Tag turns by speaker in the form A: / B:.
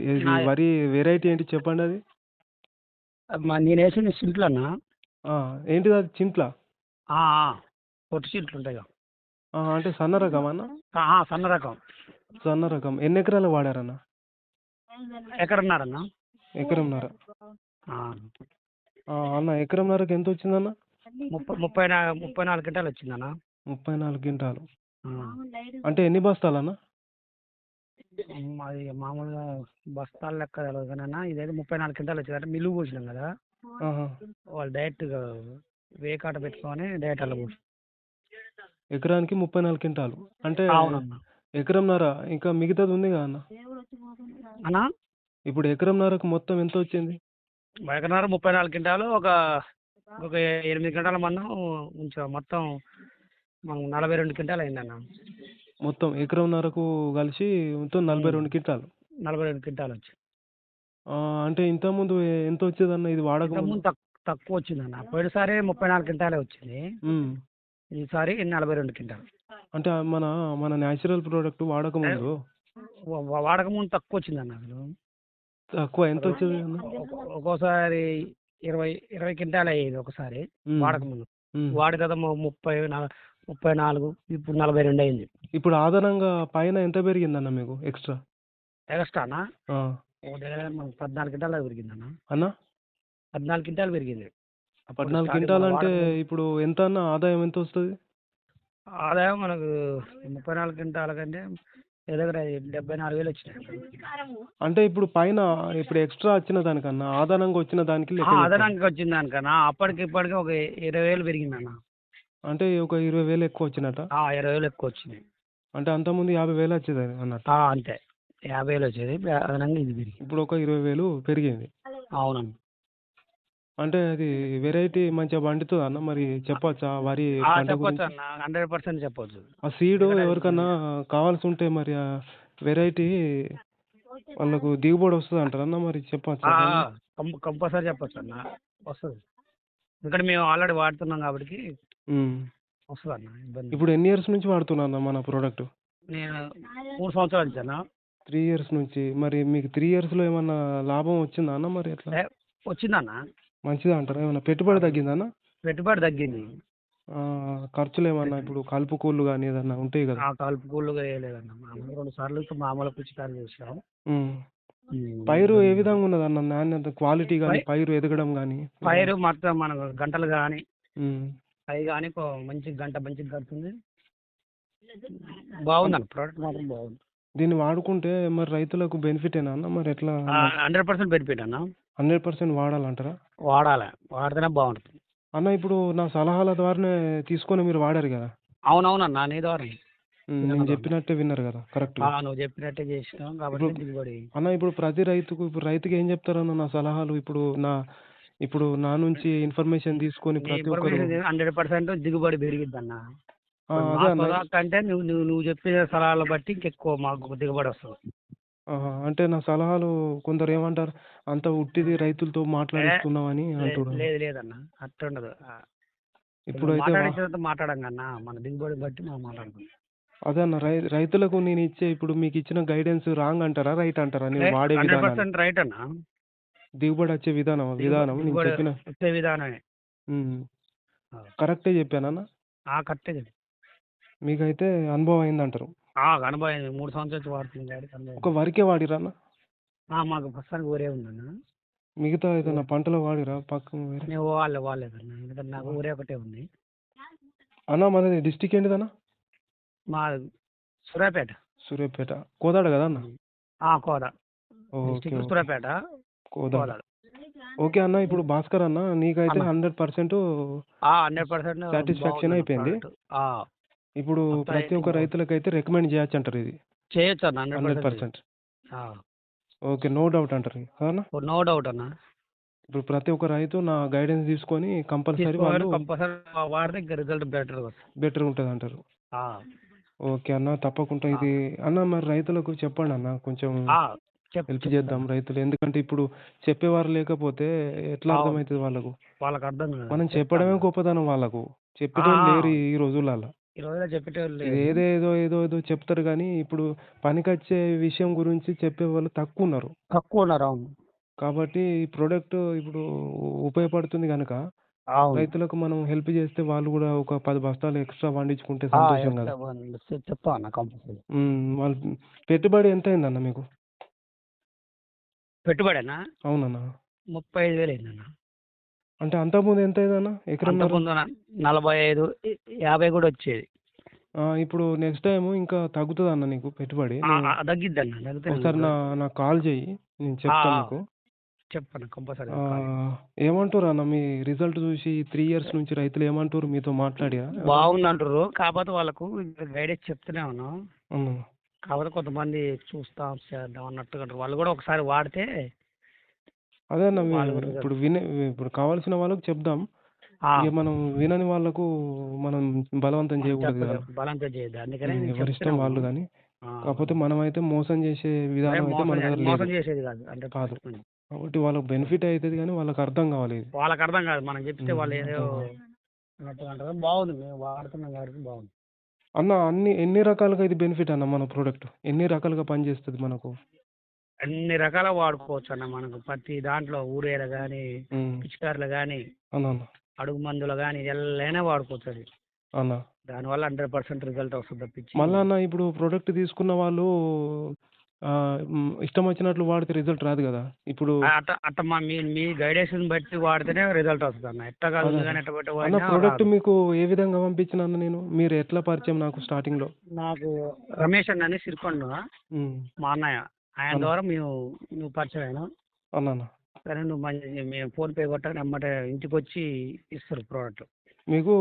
A: ఇది వరి వెరైటీ ఏంటి చెప్పండి అది?
B: మా నేను వేసిన సింట్లు అన్న.
A: ఆ, ఏంటిది అది చింట్ల?
B: ఆ, ఆ, పొట్టి సింట్లు ఉంటాయి కదా.
A: ఆ, అంటే సన్న రకం అన్న?
B: ఆ, ఆ, సన్న రకం.
A: సన్న రకం. ఎన్ని ఎకరాలు వాడారన్న?
B: ఎక్కడున్నారన్న
A: ఎకరంన్నర.
B: ఆ,
A: ఆ, అన్న ఎకరంన్నరకు ఎంత వచ్చిందన్న?
B: ముప్పై ముప్పై నా ముప్పై నాలుగు గంటలు వచ్చిందన్న.
A: ముప్పై నాలుగు క్వింటాలు.
B: ఆ.
A: అంటే ఎన్ని బస్తాలన్న?
B: మాది మామూలుగా బస్తాల లెక్క తెలియదు కానీ అన్న ఇదైతే ముప్పై నాలుగు గంటలు వచ్చింది. అంటే మిల్లు పోసినాం కదా. వాళ్ళు డైరెక్ట్గా వేకాట పెట్టుకొని డైరెక్ట్ అలా పోసి
A: ఎకరానికి ముప్పై నాలుగు క్వింటాలు. అంటే
B: అవునన్న.
A: ఎకరంన్నర ఇంకా మిగతాది ఉంది కదా అన్న?
B: అన్న?
A: ఇప్పుడు ఎకరంన్నరకు మొత్తం ఎంత వచ్చింది?
B: ఎకరన్నర ముప్పై నాలుగు క్వింటాలు ఒక ఒక ఎనిమిది గంటల మందం ఉంచా మొత్తం మనకు నలభై రెండు క్వింటాలు అయిందన్న.
A: మొత్తం ఎకరంన్నరకు కలిసి మొత్తం నలభై రెండు క్వింటాలు.
B: నలభై రెండు క్వింటాలు వచ్చి
A: ఆ, అంటే ఇంతకుముందు ఎ- ఎంత వచ్చేదన్న ఇది వాడక ముందు
B: ఇంతకుముందు తక్కు తక్కువ వచ్చిందన్న. పోయినసారి ముప్పై నాలుగు క్వింటాలే వచ్చింది.
A: ఉమ్.
B: ఈసారి నలభై రెండు క్వింటాలు.
A: అంటే మన మన న్యాచురల్ ప్రోడక్ట్ వాడక ముందు?
B: వా- వా- వాడక ముందు తక్కువ వచ్చిందన్న అసలు.
A: తక్కువ ఎంత వచ్చేది అన్న?
B: ఒక్కో- ఒక్కోసారి ఇరవై ఇరవై క్వింటాలు అయ్యేది ఒకసారి
A: ఉమ్.
B: వాడక ముందు.
A: ఉమ్.
B: వాడి కదా ము- ముప్పై ముప్పై నాలుగు ఇప్పుడు నలభై రెండు అయింది.
A: ఇప్పుడు ఆధారంగా పైన ఎంత పెరిగిందన్న మీకు ఎక్స్ట్రా?
B: ఎక్స్ట్రానా? దగ్గర మనకు పద్నాలుగు క్వింటాలు పెరిగిందన్న.
A: అన్న?
B: పద్నాలుగు క్వింటాలు పెరిగింది.
A: పద్నాలుగు క్వింటాల్ అంటే ఇప్పుడు ఎంత అన్న ఆదాయం ఎంత వస్తుంది?
B: ఆదాయం మనకు ముప్పై నాలుగు క్వింటాల కంటే దగ్గర డెబ్బై నాలుగు వేలు వచ్చినాయి.
A: అంటే ఇప్పుడు పైన ఇప్పుడు ఎక్స్ట్రా వచ్చిన దానికన్నా ఆధారంగా వచ్చిన దానికి
B: ఆ,
A: లెక్క చెప్పండి.
B: అదనంగా వచ్చింది దానికన్నా అప్పటికి ఇప్పటికి ఒక ఇరవై వేలు పెరిగిందన్న.
A: అంటే ఒక ఇరవై వేలు ఎక్కువ వచ్చినట్ట
B: ఆ, ఇరవై వేలు ఎక్కువ వచ్చినాయి.
A: అంటే అంతకుముందు యాభై వేలు వచ్చేది అన్నట్టు.
B: ఆ, అంతే. యాభై వేలు వచ్చేది. ఇప్పుడు అదనంగా ఇది పెరిగింది.
A: ఇప్పుడు ఒక ఇరవై వేలు పెరిగింది.
B: అవునన్న
A: అంటే అది వెరైటీ మంచిగా పండుతుంది అన్న? మరి చెప్పొచ్చా? వరి
B: ఆ,
A: పంట గురించి?
B: హండ్రెడ్ పర్సెంట్ చెప్పొచ్చు.
A: ఆ సీడ్
B: ఎందుకంటే
A: ఎవరికన్నా కావాల్సి ఉంటే మరి ఆ వెరైటీ వాళ్ళకు దిగుబడి వస్తుంది అంటారు అన్న? మరి చెప్పొచ్చా దాన్ని?
B: కంపల్సరీ చెప్పొచ్చు అన్న. వస్తుంది. ఎందుకంటే మేము ఆల్రెడీ వాడుతున్నాం కాబట్టి. వస్తుంది అన్న ఇబ్బంది.
A: ఇప్పుడు ఎన్ని ఇయర్స్ నుంచి వాడుతున్నా మన ప్రోడక్ట్?
B: నేను మూడు సంవత్సరాలు నుంచి అన్న.
A: త్రీ ఇయర్స్ నుంచి. మరి మీకు త్రీ ఇయర్స్లో ఏమన్నా లాభం వచ్చిందా అన్న మరి ఎట్లా?
B: ఏ, వచ్చిందన్న.
A: మంచిదా అంటారా? ఏమన్నా పెట్టుబడి తగ్గిందా అన్న?
B: పెట్టుబడి తగ్గింది.
A: ఆ, ఖర్చులు ఏమన్నా ఇప్పుడు కలుపు కూళ్ళు కానీ ఏదన్నా ఉంటాయి కదా?
B: ఆ కలుపు కూళ్ళుగా వేయలేదన్న మామూలు రెండు సార్లు ఇక మామూలు పిచికారి చేసాం
A: ఉమ్. పైరు ఏ విధంగా ఉన్నది అన్న నాణ్యత క్వాలిటీ కానీ
B: పై-
A: పైరు ఎదగడం కానీ
B: పైరు మొత్తం మనకు గంటలు కానీ అవి కానీ మంచి గంట మంచిగా కడుతుంది బాగుందన్న ప్రోడక్ట్ మాత్రం బాగుంది.
A: దీన్ని వాడుకుంటే మరి రైతులకు బెనిఫిట్ ఏనా అన్న? మరి ఎట్లా?
B: హండ్రెడ్ పర్సెంట్ బెనిఫిట్ అన్న.
A: హండ్రెడ్ పర్సెంట్ వాడాలంటారా?
B: వాడాలి. వాడితేనే బాగుంటుంది.
A: అన్న ఇప్పుడు నా సలహాల ద్వారానే తీసుకొని మీరు వాడారు కదా?
B: అవునవునన్న నీ ద్వారా
A: ఉమ్, నేను చెప్పినట్టే విన్నారు కదా కరెక్ట్
B: ఆ, నువ్వు చెప్పినట్టే చేసినావు కాబట్టి దిగుబడి.
A: అన్న ఇప్పుడు ప్రతి రైతుకు ఇప్పుడు రైతుకి ఏం చెప్తారన్న నా సలహాలు? ఇప్పుడు నా ఇప్పుడు నా నుంచి ఇన్ఫర్మేషన్ తీసుకొని ప్రతి ఒక్కరు
B: హండ్రెడ్ పర్సెంట్ దిగుబడి
A: ఆ, అదే అన్న.
B: కంటే నువ్వు నువ్వు నువ్వు చెప్పే సలహాలు బట్టి ఇంకెక్కువ మాకు దిగుబడి వస్తుంది.
A: ఆహా, అంటే నా సలహాలు కొందరు ఏమంటారు అంత ఉట్టిది రైతులతో మాట్లాడిస్తున్నామని
B: లే-
A: అంటున్నారు.
B: లేదు లేదన్న ఆ,
A: ఇప్పుడు అయితే
B: మాట్లాడిన
A: వా-
B: తర్వాత మాట్లాడం కన్నా మన దిగుబడి బట్టి మనం మాట్లాడుకుంటాం
A: అదే అన్న రై రైతులకు నేను ఇచ్చే ఇప్పుడు మీకు ఇచ్చిన గైడెన్స్ రాంగ్ అంటారా రైట్ అంటారా? నేను వాడే
B: హండ్రెడ్
A: విధానం
B: పర్సెంట్ రైట్ అన్న.
A: దిగుబడి వచ్చే విధానం విధానం నేను
B: దిగుబడి
A: చెప్పిన.
B: వచ్చే విధానమే.
A: కరెక్టే చెప్పానన్న
B: ఆ కరెక్టే చెప్పు.
A: మీకైతే అనుభవం అయిందంటారు.
B: ఆ అనుభవం అయింది. మూడు సంవత్సరాలు వాడుతుంది
A: ఒక వరికే వాడిరా అన్న?
B: ఆ, మాకు ప్రస్తుతానికి ఊరే ఉందన్న.
A: మిగతా ఏదైనా పంటలో వాడిరా? పక్క వేరే?
B: మేము వాళ్ళే వాళ్ళేదన్న ఎందుకంటే నాకు ఊరే ఒకటే ఉంది.
A: అన్న మనది డిస్టిక్ ఏంటిదన్న?
B: మా సూర్యాపేట.
A: సూర్యాపేట. కోదాడ కదా అన్న?
B: ఆ, కోద.
A: Okay
B: district
A: okay.
B: Suryapet
A: Kodad.
B: Kodad.
A: Okay అన్న ఇప్పుడు భాస్కర్ అన్న నీకైతే. Hundred percent
B: hundred percent
A: Satisfaction అయిపోయింది. ఇప్పుడు ప్రతి ఒక్క రైతులకైతే రికమెండ్ చేయొచ్చు అంటారు ఇది?
B: చేయొచ్చు అన్న
A: hundred percent okay no doubt అంటారు. కదా
B: నో డౌట్ అన్న.
A: ఇప్పుడు ప్రతి ఒక్క రైతు నా గైడెన్స్ తీసుకొని కంపల్సరీ వాళ్ళు
B: కంపల్సరీ వాడితే రిజల్ట్ బెటర్
A: బెటర్ ఉంటుంది అంటారు ఓకే అన్న తప్పకుండా ఇది అన్న మరి రైతులకు చెప్పండి అన్న కొంచెం
B: ఆ, చెప్
A: హెల్ప్
B: చెప్తాను.
A: చేద్దాం రైతులు ఎందుకంటే ఇప్పుడు చెప్పేవారు లేకపోతే ఎట్లా
B: అవును.
A: అర్థమవుతుంది వాళ్ళకు
B: వాళ్ళకి అర్థం కాదు.
A: మనం చెప్పడమే
B: చెప్తాను.
A: గొప్పతనం వాళ్ళకు చెప్పేటోళ్ళు
B: ఆ.
A: లేరు ఈ రోజులలో
B: ఈ రోజుల్లో చెప్పేటోళ్ళు
A: ఇది
B: లేరు
A: ఏదేదో ఏదో ఏదో చెప్తారు కానీ ఇప్పుడు పనికొచ్చే విషయం గురించి చెప్పేవాళ్ళు తక్కువ ఉన్నారు
B: తక్కువ ఉన్నారు అవును
A: కాబట్టి ఈ ప్రోడక్ట్ ఇప్పుడు ఉపయోగపడుతుంది కనుక
B: అవును.
A: రైతులకు మనం హెల్ప్ చేస్తే వాళ్ళు కూడా ఒక పది బస్తాలు ఎక్స్ట్రా పండించుకుంటే
B: ఆ,
A: సంతోషం కదా.
B: చెప్తా అన్న కంపల్సరీ
A: ఉమ్, వాళ్ళ పెట్టుబడి ఎంత అయిందన్న మీకు?
B: పెట్టుబడేనా
A: అవునన్నా.
B: ముప్పై ఐదు వేలు అయిందన్న.
A: అంటే అంతకుముందు ఎంత అయిందన్న ఎకరం
B: అంతకుముందు న- నలభై ఐదు ఈ- యాభై కూడా వచ్చేది.
A: ఇప్పుడు నెక్స్ట్ టైం ఇంకా తగ్గుతుంది అన్న నీకు పెట్టుబడి?
B: ఆ,
A: నువ్వు
B: ఆ, తగ్గిద్దన్న తగ్గుతుంది
A: ఒకసారి నా నాకు కాల్ చేయి నేను చెప్తాను
B: ఆ,
A: నీకు.
B: చెప్పన్న కంపల్సరీ
A: ఏమంటారు అన్న? మీ రిజల్ట్ చూసి త్రీ ఇయర్స్ నుంచి రైతులు ఏమంటారు మీతో మాట్లాడిరా
B: బాగుంది అంటారు కాకపోతే వాళ్ళకు గైడెన్స్ చెప్తూనే ఉన్నాం. కాకపోతే కొంతమంది చూస్తాం చేద్దాం అన్నట్టుగా అంటారు. వాళ్ళు కూడా ఒకసారి వాడితే
A: అదే అన్న ఇప్పుడు వినే ఇప్పుడు కావాల్సిన వాళ్ళకి చెప్దాం. మనం వినని వాళ్ళకు మనం బలవంతం చేయకూడదు
B: బలంతం చేయదు అందుకనే
A: ఉమ్,
B: నేను
A: ఎవరి ఇష్టం
B: చెప్తూనే
A: వాళ్ళు. కానీ. కాకపోతే మనం అయితే మోసం చేసే విధానం అయితే
B: మోసం
A: మన
B: చే-
A: దగ్గర
B: మోసం
A: లేదు
B: చేసేది కాదు అంటే
A: కాదు. కాబట్టి వాళ్ళకి బెనిఫిట్ అవుతుంది కానీ వాళ్ళకి అర్థం కావాలి ఇది
B: వాళ్ళకి అర్థం కాదు మనం చెప్తే వాళ్ళు
A: ఉమ్,
B: ఏదో
A: అర్థం.
B: అన్నట్టుగా అంటారు. బాగుంది మేము వాడుతున్నాం కాబట్టి బాగుంది.
A: అన్న అన్ని ఎన్ని రకాలుగా ఇది బెనిఫిట్ అన్న మన ప్రోడక్ట్? ఎన్ని రకాలుగా పనిచేస్తుంది మనకు?
B: అన్ని రకాల వాడుకోవచ్చు అన్న మనకు. ప్రతి దాంట్లో ఊరేర కానీ
A: ఉమ్,
B: పిచికారులు కానీ
A: అన్న అన్న
B: అడుగు మందులు కానీ ఎల్లైనా వాడుకోవచ్చు అది.
A: అన్న
B: దానివల్ల హండ్రెడ్ పర్సెంట్ రిజల్ట్ వస్తుంది తప్పించి
A: మళ్ళా అన్న ఇప్పుడు ప్రోడక్ట్ తీసుకున్న వాళ్ళు ఇష్టం వచ్చినట్లు వాడితే రిజల్ట్ రాదు కదా? ఇప్పుడు
B: ఆ, అట్ట అట్ట మా మీ మీ గైడెన్స్ బట్టి వాడితేనే రిజల్ట్ వస్తుంది అన్న. ఎట్ట
A: అదే.
B: కానీ ఎట్ట పెట్టి
A: అన్న
B: వాడినా
A: ప్రోడక్ట్
B: రాదు.
A: మీకు ఏ విధంగా పంపించిన అన్న నేను? మీరు ఎట్లా పరిచయం నాకు స్టార్టింగ్లో
B: నాకు రమేష్ అన్న అని సిరికొండ మా. అన్నయ్య. ఆయన
A: అన్న.
B: ద్వారా మేము నువ్వు పరిచయం అయినా.
A: అన్న అన్న?
B: సరే నువ్వు మంచి మేము ఫోన్ పే కొట్టాక అమ్మటే ఇంటికి వచ్చి ఇస్తారు ప్రోడక్ట్.
A: మీకు